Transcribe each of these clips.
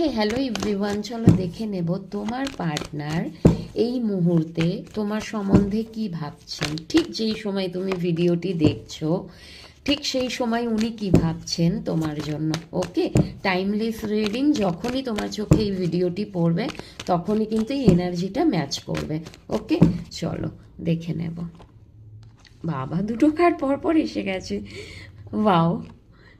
হে hello everyone চলো দেখে নেব তোমার পার্টনার এই মুহূর্তে তোমার সম্বন্ধে কি ভাবছেন। ঠিক যেই সময় তুমি ভিডিওটি দেখছ, ঠিক সেই সময় উনি কি ভাবছেন তোমার জন্য। ওকে টাইমলেস রিডিং যখনই তোমার চোখে এই ভিডিওটি পড়বে, তখনই কিন্তু এই এনার্জিটা ম্যাচ করবে। ওকে চলো দেখে নেব। বাবা, দুটো কার্ড পরপর এসে গেছে। ওয়াও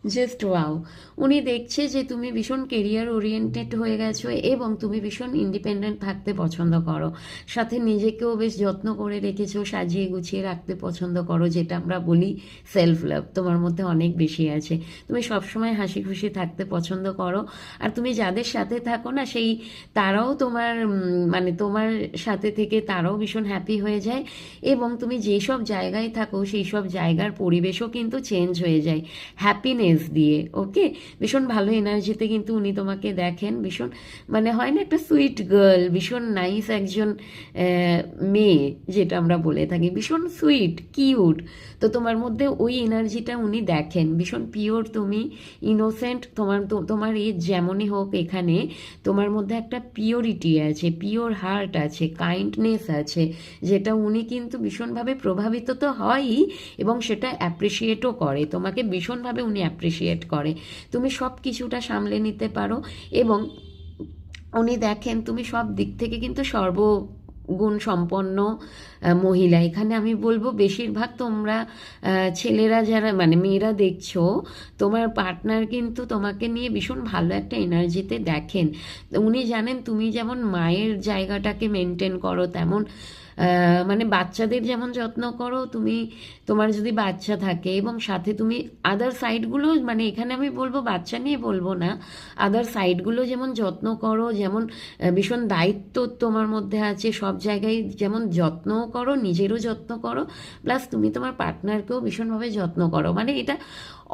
জাস্ট ওয়াও উনি দেখছে যে তুমি ভীষণ কেরিয়ার ওরিয়েন্টেড হয়ে গেছো এবং তুমি ভীষণ ইন্ডিপেন্ডেন্ট থাকতে পছন্দ করো। সাথে নিজেকেও বেশ যত্ন করে রেখেছো, সাজিয়ে গুছিয়ে রাখতে পছন্দ করো, যেটা আমরা বলি সেলফ লাভ তোমার মধ্যে অনেক বেশি আছে। তুমি সবসময় হাসি খুশি থাকতে পছন্দ করো। আর তুমি যাদের সাথে থাকো না, সেই তারাও তোমার মানে তোমার সাথে থেকে তারাও ভীষণ হ্যাপি হয়ে যায় এবং তুমি যেসব জায়গায় থাকো সেই সব জায়গার পরিবেশও কিন্তু চেঞ্জ হয়ে যায়। হ্যাপিনেস দিয়ে ওকে ভীষণ ভালো এনার্জিতে কিন্তু উনি তোমাকে দেখেন, ভীষণ মানে হয় না একটা সুইট গার্ল ভীষণ নাইস একজন মেয়ে, যেটা আমরা বলে থাকি, ভীষণ সুইট কিউট তো তোমার মধ্যে ওই এনার্জিটা উনি দেখেন, ভীষণ পিওর তুমি ইনোসেন্ট তোমার তোমার এজ যেমনই হোক এখানে, তোমার মধ্যে একটা পিওরিটি আছে পিওর হার্ট আছে কাইন্ডনেস আছে, যেটা উনি কিন্তু ভীষণভাবে প্রভাবিত তো হয়ই এবং সেটা অ্যাপ্রিসিয়েটও করে, তোমাকে ভীষণভাবে উনি অ্যাপ্রিসিয়েট করে। তুমি সব কিছুটা সামলে নিতে পারো এবং উনি দেখেন তুমি সব দিক থেকে কিন্তু সর্বগুণ সম্পন্ন মহিলা। এখানে আমি বলব বেশিরভাগ তোমরা ছেলেরা যারা মানে মেয়েরা দেখছ, তোমার পার্টনার কিন্তু তোমাকে নিয়ে ভীষণ ভালো একটা এনার্জিতে দেখেন। উনি জানেন তুমি যেমন মায়ের জায়গাটাকে মেনটেন করো, তেমন মানে বাচ্চাদের যেমন যত্ন করো, তুমি, তোমার যদি বাচ্চা থাকে এবং সাথে তুমি আদার সাইডগুলো মানে এখানে আমি বলব বাচ্চা নিয়ে বলব না আদার সাইডগুলো যেমন যত্ন করো, যেমন ভীষণ দায়িত্ব তোমার মধ্যে আছে, সব জায়গায় যেমন যত্নও করো, নিজেরও যত্ন করো প্লাস তুমি তোমার পার্টনারকেও ভীষণভাবে যত্ন করো। মানে এটা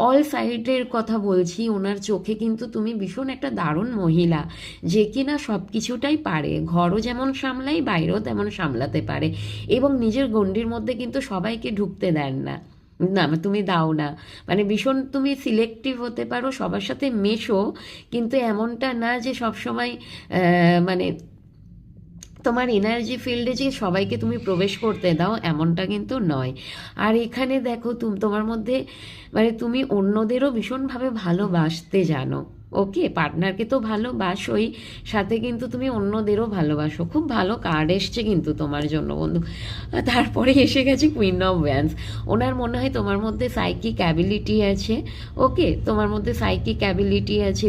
অল সাইডের কথা বলছি, ওনার চোখে কিন্তু তুমি ভীষণ একটা দারুণ মহিলা, যে কিনা সব কিছুটাই পারে, ঘরও যেমন সামলাই, বাইরেও তেমন সামলাতে পারে। এবং নিজের গণ্ডির মধ্যে কিন্তু সবাইকে ঢুকতে দেন না। না তুমি দাও না। মানে ভীষণ তুমি সিলেক্টিভ হতে পারো, সবার সাথে মেশো, কিন্তু এমনটা না যে সবসময় মানে তোমার এনার্জি ফিল্ডে যে সবাইকে তুমি প্রবেশ করতে দাও, এমনটা কিন্তু নয়। আর এখানে দেখো তুমি, তোমার মধ্যে মানে তুমি অন্যদেরও ভীষণভাবে ভালোবাসতে জানো। ওকে পার্টনারকে তো ভালোবাসোই, সাথে কিন্তু তুমি অন্যদেরও ভালোবাসো। খুব ভালো কার্ড এসছে কিন্তু তোমার জন্য বন্ধু। তারপরে এসে গেছে কুইন অফ ব্যান্স ওনার মনে হয় তোমার মধ্যে সাইকিক অ্যাবিলিটি আছে। ওকে তোমার মধ্যে সাইকিক অ্যাবিলিটি আছে।